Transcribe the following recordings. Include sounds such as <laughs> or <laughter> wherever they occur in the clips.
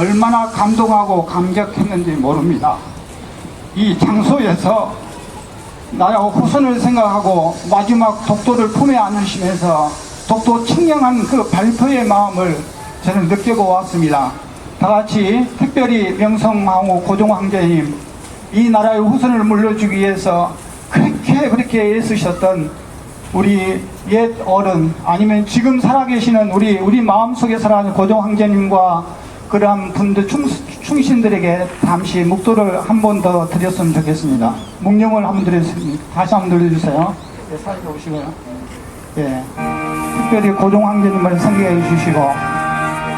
얼마나 감동하고 감격했는지 모릅니다. 이 장소에서 나라 후손을 생각하고 마지막 독도를 품에 안으시면서 독도 측량한 그 발표의 마음을 저는 느끼고 왔습니다. 다 같이 특별히 명성황후 고종황제님 이 나라의 후손을 물려주기 위해서 그렇게 그렇게 애쓰셨던 우리 옛 어른 아니면 지금 살아계시는 우리 우리 마음속에 살아가는 고종 황제님과 그러한 분들 충, 충신들에게 잠시 묵도를 한 번 더 드렸으면 좋겠습니다. 묵념을 한번 드렸습니다. 다시 한번 들려주세요. 예, 사진 오시고요. 예, 특별히 고종 황제님을 생각해 주시고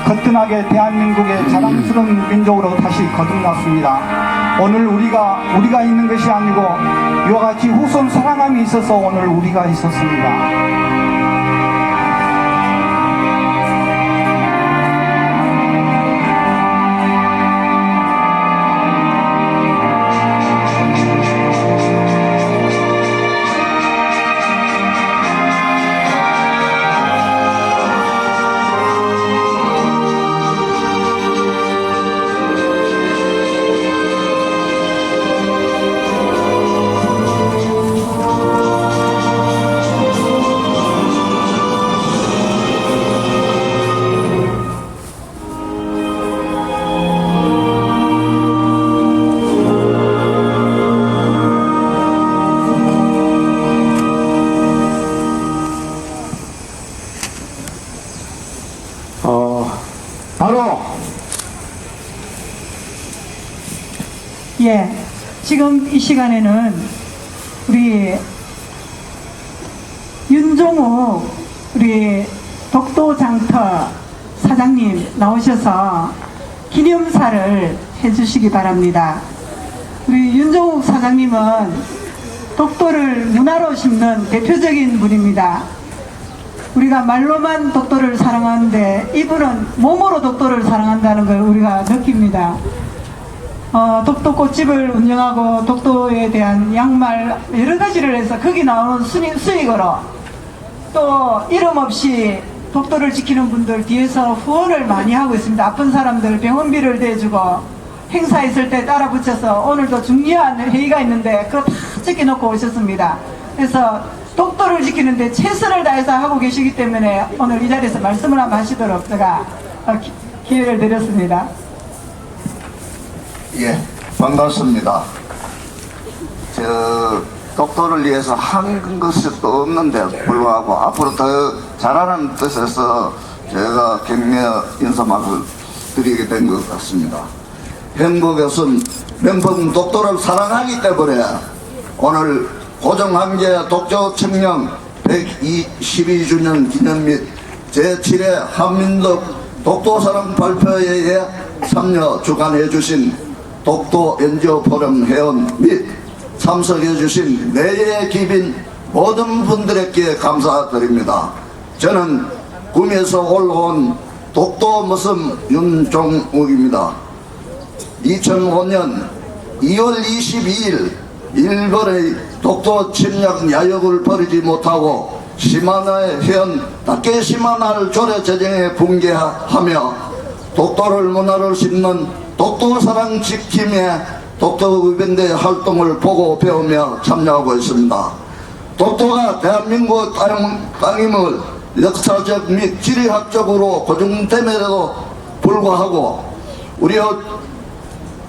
거뜬하게 대한민국의 자랑스러운 민족으로 다시 거듭났습니다. 오늘 우리가 우리가 있는 것이 아니고 이와 같이 후손 사랑함이 있어서 오늘 우리가 있었습니다. 시간에는 우리 윤종욱 우리 독도 장터 사장님 나오셔서 기념사를 해주시기 바랍니다. 우리 윤종욱 사장님은 독도를 문화로 심는 대표적인 분입니다. 우리가 말로만 독도를 사랑하는데 이분은 몸으로 독도를 사랑한다는 걸 우리가 느낍니다. 어, 독도 꽃집을 운영하고 독도에 대한 양말 여러 가지를 해서 거기 나오는 수익, 수익으로 또 이름 없이 독도를 지키는 분들 뒤에서 후원을 많이 하고 있습니다. 아픈 사람들 병원비를 대주고 행사 있을 때 따라 붙여서 오늘도 중요한 회의가 있는데 그거 다 찍어놓고 오셨습니다. 그래서 독도를 지키는데 최선을 다해서 하고 계시기 때문에 오늘 이 자리에서 말씀을 한번 하시도록 제가 어, 기- 기회를 드렸습니다. 예, 반갑습니다. 저 독도를 위해서 한또 없는데 불구하고 앞으로 더 잘하는 뜻에서 제가 격려 인사 말을 드리게 된 것 같습니다. 행복에선 명품 독도를 사랑하기 때문에 오늘 고종황제 독도 청령 122주년 기념 및 제7회 한민족 독도사랑 발표회에 참여 주관해 주신 독도 NGO 포럼 회원 및 참석해 주신 내외 기빈 모든 분들에게 감사드립니다. 저는 꿈에서 올라온 독도 모습 윤종욱입니다. 2005년 2월 22일 일본의 독도 침략 야욕을 버리지 못하고 시마나의 현 다케시마나를 조례 제정에 붕괴하며 독도를 문화를 심는 독도 사랑 지킴의 독도 의변대 활동을 보고 배우며 참여하고 있습니다. 독도가 대한민국 땅, 땅임을 역사적 및 지리학적으로 고증됨에도 불구하고 우리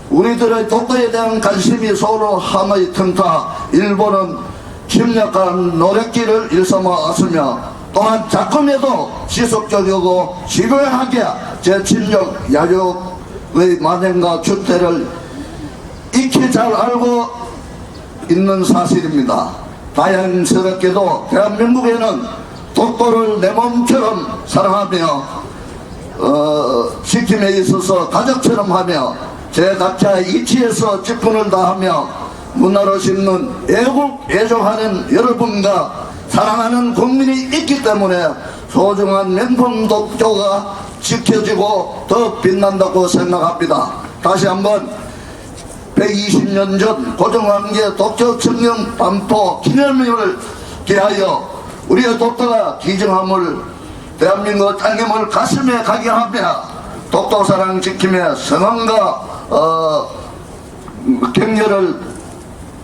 우리들의 독도에 대한 관심이 서로 함의 틈타 일본은 침략한 노력기를 일삼아 왔으며 또한 작품에도 지속적이고 집요하게 제침략 야욕 의 만행과 주태를 익히 잘 알고 있는 사실입니다. 다행스럽게도 대한민국에는 독도를 내 몸처럼 사랑하며 어, 지킴에 있어서 가족처럼 하며 제 각자의 이치에서 직분을 다하며 문화로 심는 애국 애정하는 여러분과 사랑하는 국민이 있기 때문에 소중한 명품 독도가 지켜지고 더 빛난다고 생각합니다. 다시 한번 120년 전 고종황제 독도 청령 반포 기념일을 기하여 우리의 독도가 기증함을 대한민국 땅임을 가슴에 가게 하며 독도사랑 지킴에 성원과 어, 격려를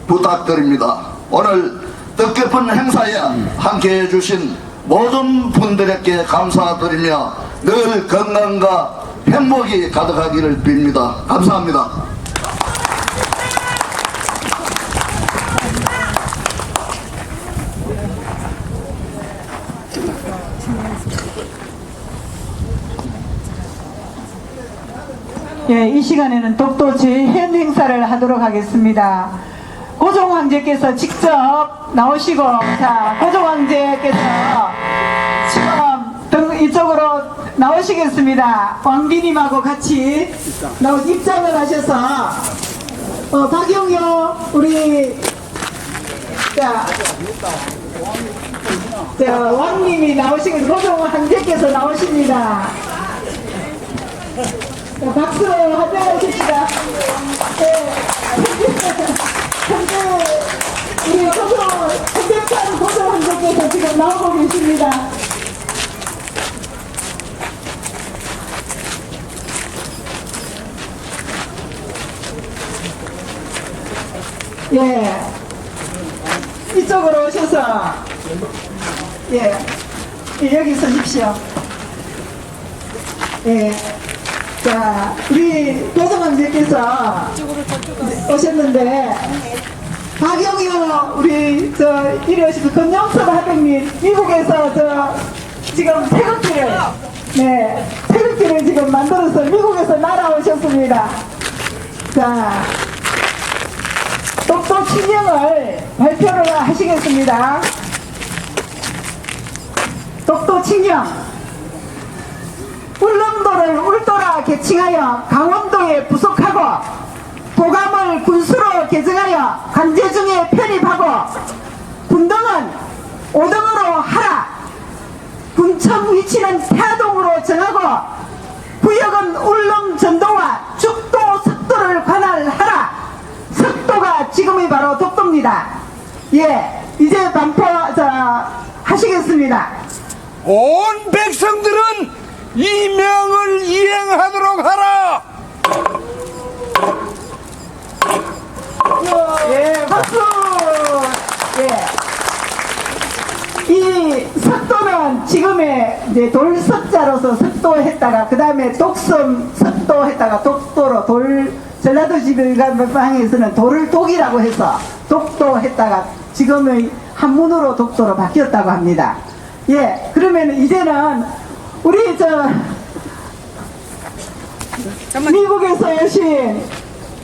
부탁드립니다. 오늘 뜻깊은 행사에 함께 해 주신 모든 분들에게 감사드리며 늘 건강과 행복이 가득하기를 빕니다. 감사합니다. 예, 이 시간에는 독도 재현 행사를 하도록 하겠습니다. 고종 황제께서 직접 나오시고, 자, 고종 황제께서 지금 등 이쪽으로 나오시겠습니다. 왕비님하고 같이 나오 입장을 하셔서, 어, 박용효, 우리, 자, 자, 왕님이 나오시겠, 고종 황제께서 나오십니다. 자, 박수로 환영하십니다. 네. <laughs> 현재 우리 고소, 현대판 고소 환자께서 지금 나오고 계십니다. 예. 이쪽으로 오셔서, 예. 예, 여기 서십시오. 예. 자, 우리 도서관님께서 오셨는데, 박영효, 우리, 저, 이리 오시는 건영섭 하백님, 미국에서 저, 지금 태극기를, 네, 태극기를 지금 만들어서 미국에서 날아오셨습니다. 자, 독도 칙령을 발표를 하시겠습니다. 독도 칙령. 울릉도를 울도라 개칭하여 강원도에 부속하고 도감을 군수로 개정하여 관제중에 편입하고 군등은 5등으로 하라 군청 위치는 태동으로 정하고 구역은 울릉 전도와 죽도 석도를 관할하라 석도가 지금이 바로 독도입니다 예 이제 반포 저, 하시겠습니다 온 백성들은 이 명을 이행하도록 하라. 예, 박수! 예. 이 석도는 지금의 이제 돌석자로서 석도했다가 그 다음에 독섬 석도했다가 독도로 돌 전라도 지방에서는 돌을 독이라고 해서 독도했다가 지금의 한문으로 독도로 바뀌었다고 합니다. 예, 그러면 이제는 우리 저 미국에서 오신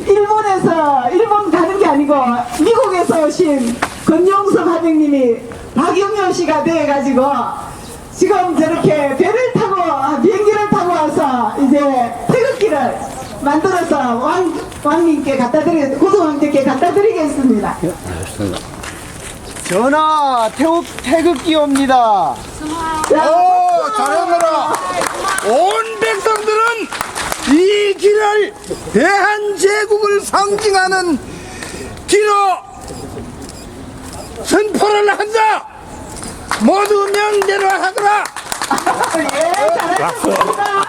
일본에서 일본 가는 게 아니고 미국에서 오신 권영섭 하백님이 박용현 씨가 돼가지고 지금 저렇게 배를 타고 비행기를 타고 와서 이제 태극기를 만들어서 왕 왕님께 갖다 드리 고소왕님께 갖다 드리겠습니다. 전하 태국 태극기 옵니다. 자, 오, 잘해보라. 온 백성들은 이 길을 대한제국을 상징하는 길로 선포를 한다. 모두 명대로 하거라. <laughs> 예, 잘하셨습니다.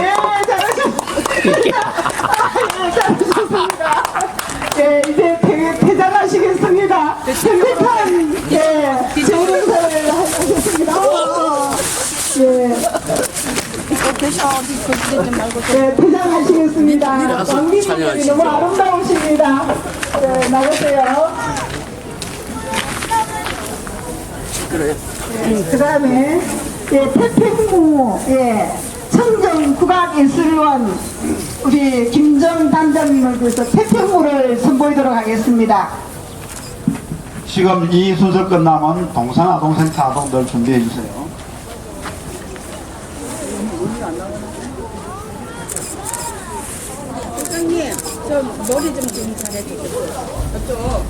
예, 잘 하셨습니다. 예, 잘하셨습니다. 예, 이제 퇴, 퇴장하시겠습니다. 현대판, 예, 재능사를 하셨습니다. 어, 예. 네, 퇴장하시겠습니다. 왕비님이 너무 아름다우십니다. 네, 나오세요. 그 다음에 예, 태평구 예, 청정 국악예술원 우리 김정 단장님을 위해서 태평구를 선보이도록 하겠습니다. 지금 이 순서 끝나면 동산 아 동생차 아동들 준비해 주세요. 사장님, 저 머리 좀 좀 잘해주세요.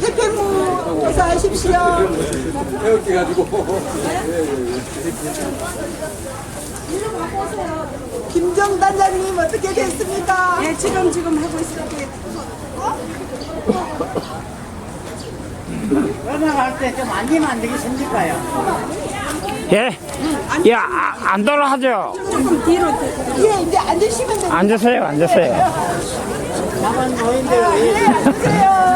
태평구 조사하십시오. 김정 단장님 어떻게 됐습니까? 예, 지금 지금 하고 있어요. 연락할 때좀 앉으면 안 되겠습니까요? 예? 예, 아, 안 돌아하죠? 조금 뒤로 예, 이제 앉으시면 됩니다. 앉으세요, 앉으세요. 네, 앉으세요.